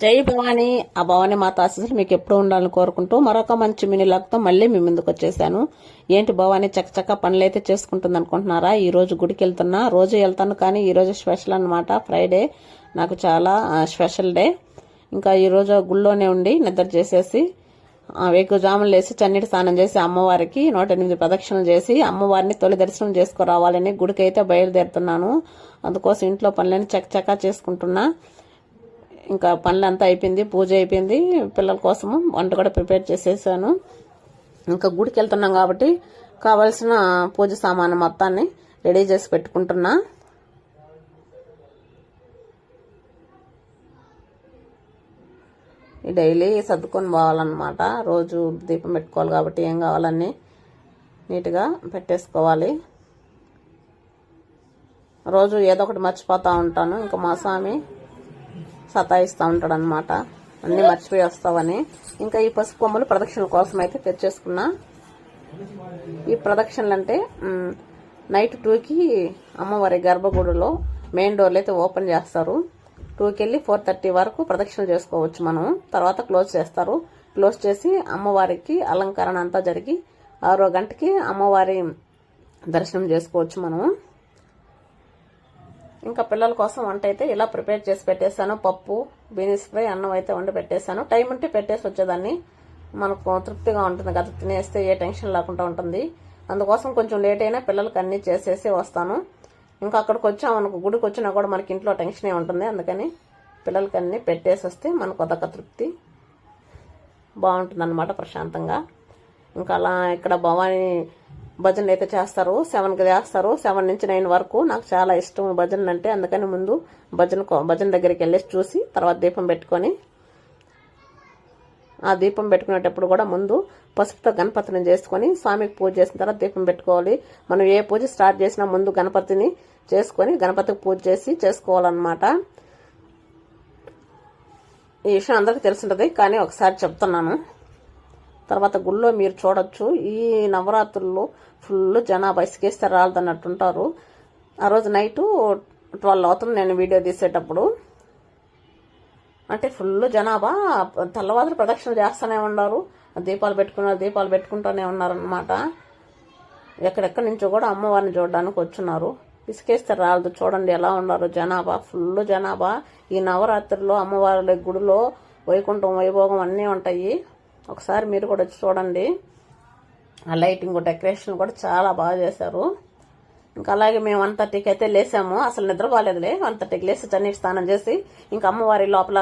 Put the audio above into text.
జై భవాని ఆ భవాని మాత ఆశీస్సులు మీకు ఎప్పుడు ఉండాలని కోరుకుంటూ మరొక మంచి మినీ లాక్తో మళ్ళీ మీ ముందుకు వచ్చేసాను ఏంటి భవాని చక్కచక్క పనులు అయితే చేసుకుంటుంది అనుకుంటున్నారా? ఈ రోజు గుడికి వెళ్తున్నా. రోజు వెళ్తాను కానీ ఈరోజు స్పెషల్ అన్నమాట. ఫ్రైడే. నాకు చాలా స్పెషల్ డే. ఇంకా ఈరోజు గుళ్ళోనే ఉండి నిద్ర చేసేసి ఆ, వేకుజాములు వేసి చన్నీటి స్నానం చేసి అమ్మవారికి నూట ఎనిమిది ప్రదక్షిణలు చేసి అమ్మవారిని తొలి దర్శనం చేసుకురావాలని గుడికి అయితే బయలుదేరుతున్నాను. అందుకోసం ఇంట్లో పనులన్నీ చక్కచక్క చేసుకుంటున్నా. ఇంకా పనులంతా అయిపోయింది పూజ అయిపోయింది. పిల్లల కోసము వంట కూడా ప్రిపేర్ చేసేసాను. ఇంకా గుడికి వెళ్తున్నాం కాబట్టి కావాల్సిన పూజ సామాను మొత్తాన్ని రెడీ చేసి పెట్టుకుంటున్నా. ఈ డైలీ సర్దుకొని పోవాలన్నమాట. రోజు దీపం పెట్టుకోవాలి కాబట్టి ఏం కావాలన్నీ నీట్గా పెట్టేసుకోవాలి. రోజు ఏదో ఒకటి మర్చిపోతూ ఉంటాను. ఇంకా మా స్వామి సతాయిస్తూ ఉంటాడు అనమాట అన్నీ మర్చిపోయి వస్తావని. ఇంకా ఈ పసుపు కొమ్మలు ప్రదక్షిణల కోసం అయితే తెచ్చేసుకున్నా. ఈ ప్రదక్షిణలు అంటే నైట్ టూకి అమ్మవారి గర్భగుడిలో మెయిన్ డోర్లు అయితే ఓపెన్ చేస్తారు. టూకి వెళ్ళి ఫోర్ థర్టీ వరకు ప్రదక్షిణలు చేసుకోవచ్చు మనం. తర్వాత క్లోజ్ చేస్తారు. క్లోజ్ చేసి అమ్మవారికి అలంకరణ అంతా జరిగి ఆరో గంటకి అమ్మవారి దర్శనం చేసుకోవచ్చు మనం ఇంకా పిల్లల కోసం వంట అయితే ఇలా ప్రిపేర్ చేసి పెట్టేశాను పప్పు బీనీస్ ఫ్రై అన్నం అయితే వండి పెట్టేశాను టైం ఉంటే పెట్టేసి వచ్చేదాన్ని. మనకు తృప్తిగా ఉంటుంది కదా తినేస్తే ఏ టెన్షన్ లేకుండా ఉంటుంది. అందుకోసం కొంచెం లేట్ అయినా పిల్లలకి అన్నీ చేసేసి వస్తాను. ఇంకా అక్కడికి వచ్చామనుకో గుడికి వచ్చినా కూడా మనకి ఇంట్లో టెన్షనే ఉంటుంది. అందుకని పిల్లలకి అన్నీ పెట్టేసి వస్తే మనకు అదొక తృప్తి. బాగుంటుంది ప్రశాంతంగా. ఇంకా అలా ఇక్కడ భవానీ భజనలు అయితే చేస్తారు సెవెన్కి చేస్తారు సెవెన్ నుంచి నైన్ వరకు నాకు చాలా ఇష్టం భజనలు అంటే అందుకని ముందు భజన కో- భజన దగ్గరికి వెళ్ళేసి చూసి తర్వాత దీపం పెట్టుకొని ఆ దీపం పెట్టుకునేటప్పుడు కూడా ముందు పసుపుతో గణపతిని చేసుకొని స్వామికి పూజ చేసిన తర్వాత దీపం పెట్టుకోవాలి. మనం ఏ పూజ స్టార్ట్ చేసినా ముందు గణపతిని చేసుకొని గణపతికి పూజ చేసి చేసుకోవాలన్నమాట. ఈ విషయం అందరికీ తెలుసుంటది కానీ ఒకసారి చెప్తున్నాను. తర్వాత గుళ్ళో మీరు చూడొచ్చు. ఈ నవరాత్రుల్లో ఫుల్ జనాభా ఇసుకేస్తే రాలదన్నట్టుంటారు ఆ రోజు నైటు ట్వెల్వ్ అవుతుంది నేను వీడియో తీసేటప్పుడు. అంటే ఫుల్ జనాభా తెల్లవారు ప్రదక్షిణ చేస్తూనే ఉన్నారు. దీపాలు పెట్టుకున్నారు దీపాలు పెట్టుకుంటూనే ఉన్నారనమాట ఎక్కడెక్కడి నుంచో కూడా అమ్మవారిని చూడడానికి వచ్చున్నారు ఇసుకేస్తే రాలదు చూడండి ఎలా ఉన్నారు జనాభా. ఫుల్ జనాభా. ఈ నవరాత్రిలో అమ్మవారి గుడిలో వైకుంఠం వైభోగం అన్నీ ఉంటాయి. ఒకసారి మీరు కూడా వచ్చి చూడండి. ఆ లైటింగ్ డెకరేషన్ కూడా చాలా బాగా చేశారు. ఇంకా అలాగే మేము వన్ థర్టీకి అయితే లేసాము. అసలు నిద్రపోలేదులే వన్ థర్టీకి లేసి చన్నీ స్నానం చేసి ఇంకా అమ్మవారి లోపల